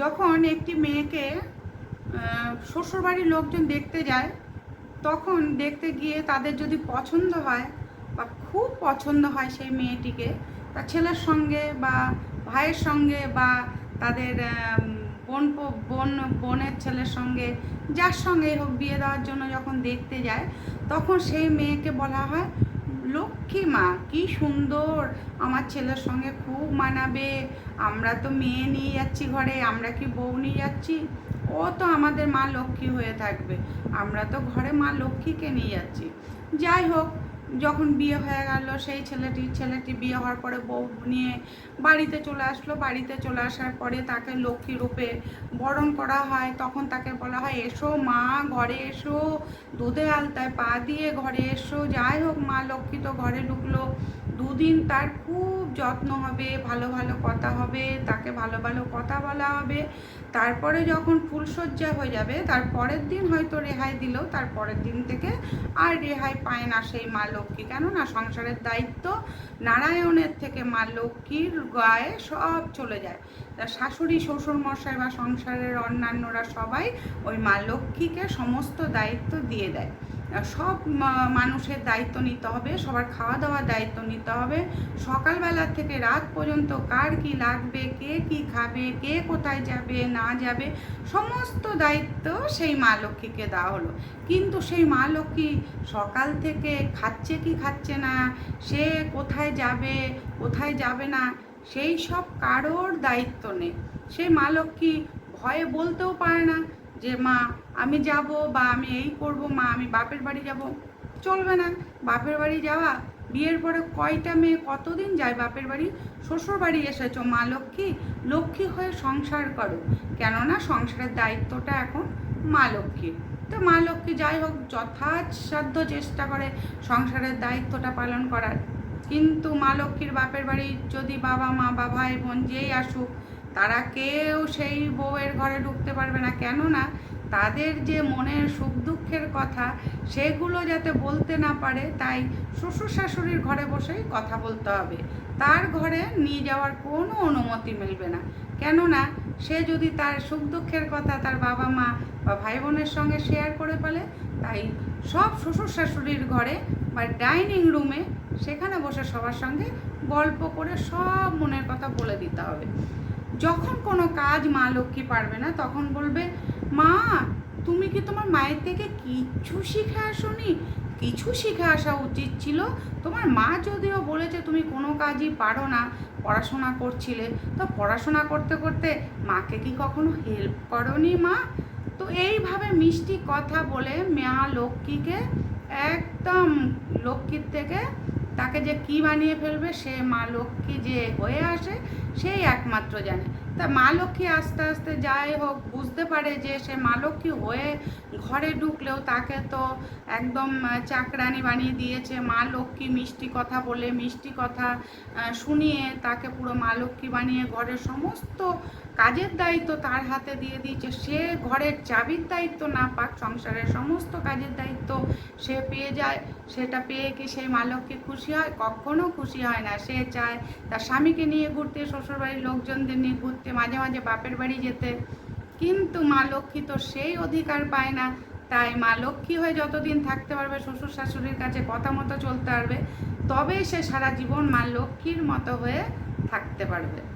যখন একটি মেয়েকে শ্বশুরবাড়ির লোকজন দেখতে যায়, তখন দেখতে গিয়ে তাদের যদি পছন্দ হয় বা খুব পছন্দ হয় সেই মেয়েটিকে তার ছেলের সঙ্গে বা ভাইয়ের সঙ্গে বা তাদের বোন বোন, বোনের ছেলের সঙ্গে, যার সঙ্গে হোক বিয়ে দেওয়ার জন্য যখন দেখতে যায়, তখন সেই মেয়েকে বলা হয় লক্ষ্মী মা, কি সুন্দর। আমার ছেলের সঙ্গে খুব মানাবে। আমরা তো মেয়ে নিয়ে যাচ্ছি ঘরে, আমরা কি বউ নিয়ে যাচ্ছি? ও তো আমাদের মা লক্ষ্মী হয়ে থাকবে। আমরা তো ঘরে মা লক্ষ্মীকে নিয়ে যাচ্ছি। যাই হোক যখন বিয়ে হয়ে গেল, সেই ছেলেটি ছেলেটি বিয়ে হওয়ার পরে বউ নিয়ে বাড়িতে চলে আসলো। বাড়িতে চলে আসার পরে তাকে লক্ষ্মী রূপে বরণ করা হয়। তখন তাকে বলা হয়, এসো মা, ঘরে এসো। দুধে আলতায় পা দিয়ে ঘরে এসো। যাই হোক মা, লক্ষ্মী তো ঘরে ঢুকলো। দুদিন তার খুব যত্ন হবে, ভালো ভালো কথা হবে, তাকে ভালো ভালো কথা বলা হবে। তারপরে যখন ফুলসজ্জা হয়ে যাবে, তার পরের দিন হয়তো রেহাই দিল। তার পরের দিন থেকে আর রেহাই পায় না সেই মা লক্ষ্মী। কেননা সংসারের দায়িত্ব নারায়ণের থেকে মা লক্ষ্মীর গায়ে সব চলে যায়। তা শাশুড়ি শ্বশুর মশাই বা সংসারের অন্যান্যরা সবাই ওই মা লক্ষ্মীকে সমস্ত দায়িত্ব দিয়ে দেয়। সব মানুষের দায়িত্ব নিতে হবে, সবার খাওয়া দাওয়ার দায়িত্ব নিতে হবে। সকালবেলা থেকে রাত পর্যন্ত কার কি লাগবে, কে কি খাবে, কে কোথায় যাবে, না যাবে, সমস্ত দায়িত্ব সেই মা লক্ষ্মীকে দেওয়া হলো। কিন্তু সেই মা লক্ষ্মী সকাল থেকে খাচ্ছে কি খাচ্ছে না, সে কোথায় যাবে কোথায় যাবে না, সেই সব কারোর দায়িত্ব নেই। সেই মা লক্ষ্মী ভয়ে বলতেও পারে না যে, মা, আমি যাব বা আমি এই করব, মা, আমি বাপের বাড়ি যাব। চলবে না। বাপের বাড়ি যাওয়া, বিয়ের পরে কয়টা মেয়ে কতদিন যায় বাপের বাড়ি? শ্বশুর বাড়ি এসেছ, মা লক্ষ্মী? লক্ষ্মী হয়ে সংসার করো। কেননা সংসারের দায়িত্বটা এখন মা লক্ষ্মী। তো মা লক্ষ্মী যাই হোক, যথাসাধ্য চেষ্টা করে সংসারের দায়িত্বটা পালন করার। কিন্তু মা লক্ষ্মীর বাপের বাড়ি যদি বাবা মা বা ভাই বোন যেই আসুক তারা কেউ সেই বউয়ের ঘরে ঢুকতে পারবে না। কেননা তাদের যে মনের সুখ দুঃখের কথা, সেগুলো যাতে বলতে না পারে, তাই শ্বশুর শাশুড়ির ঘরে বসেই কথা বলতে হবে। তার ঘরে নিয়ে যাওয়ার কোনো অনুমতি মিলবে না। কেননা সে যদি তার সুখ দুঃখের কথা তার বাবা মা বা ভাই বোনের সঙ্গে শেয়ার করে ফেলে, তাই সব শ্বশুর শাশুড়ির ঘরে বা ডাইনিং রুমে সেখানে বসে সবার সঙ্গে গল্প করে সব মনের কথা বলে দিতে হবে। যখন কোনো কাজ মা লক্ষ্মী পারবে না, তখন বলবে, মা, তুমি কি তোমার মায়ের থেকে কিছু শিখে আসোনি? কিছু শিখে আসা উচিত ছিল। তোমার মা যদিও বলেছে তুমি কোনো কাজই পারো না, পড়াশোনা করছিলে। তো পড়াশোনা করতে করতে মাকে কি কখনো হেল্প করনি মা? তো এইভাবে মিষ্টি কথা বলে মা লক্ষ্মীকে একদম লক্ষ্মীর থেকে তাকে যে কি বানিয়ে ফেলবে সে মা লক্ষ্মী যে হয়ে আসে সেই একমাত্র জানে। তা মা লক্ষ্মী আস্তে আস্তে যাই হোক, বুঝতে পারে যে সে মা লক্ষ্মী হয়ে ঘরে ঢুকলেও তাকে তো একদম চাকরানি বানিয়ে দিয়েছে। মা লক্ষ্মী মিষ্টি কথা বলে, মিষ্টি কথা শুনিয়ে তাকে পুরো মা লক্ষ্মী বানিয়ে ঘরের সমস্ত কাজের দায়িত্ব তার হাতে দিয়ে দিয়েছে। সে ঘরের চাবির দায়িত্ব না পাক, সংসারের সমস্ত কাজের দায়িত্ব সে পেয়ে যায়। সেটা পেয়ে কি সেই মা লক্ষ্মী খুশি হয়? কখনো খুশি হয় না। সে চায় তার স্বামীকে নিয়ে ঘুরতে, শ্বশুরবাড়ির লোকজনদের নিয়ে ঘুরতে। মাঝে মাঝে বাপের বাড়ি যেতে। কিন্তু মা লক্ষ্মী তো সেই অধিকার পায় না। তাই মা লক্ষ্মী হয়ে যতদিন থাকতে পারবে, শ্বশুর শাশুড়ির কাছে কথা মতো চলতে পারবে তবে সে সারা জীবন মা লক্ষ্মীর মতো হয়ে থাকতে পারবে।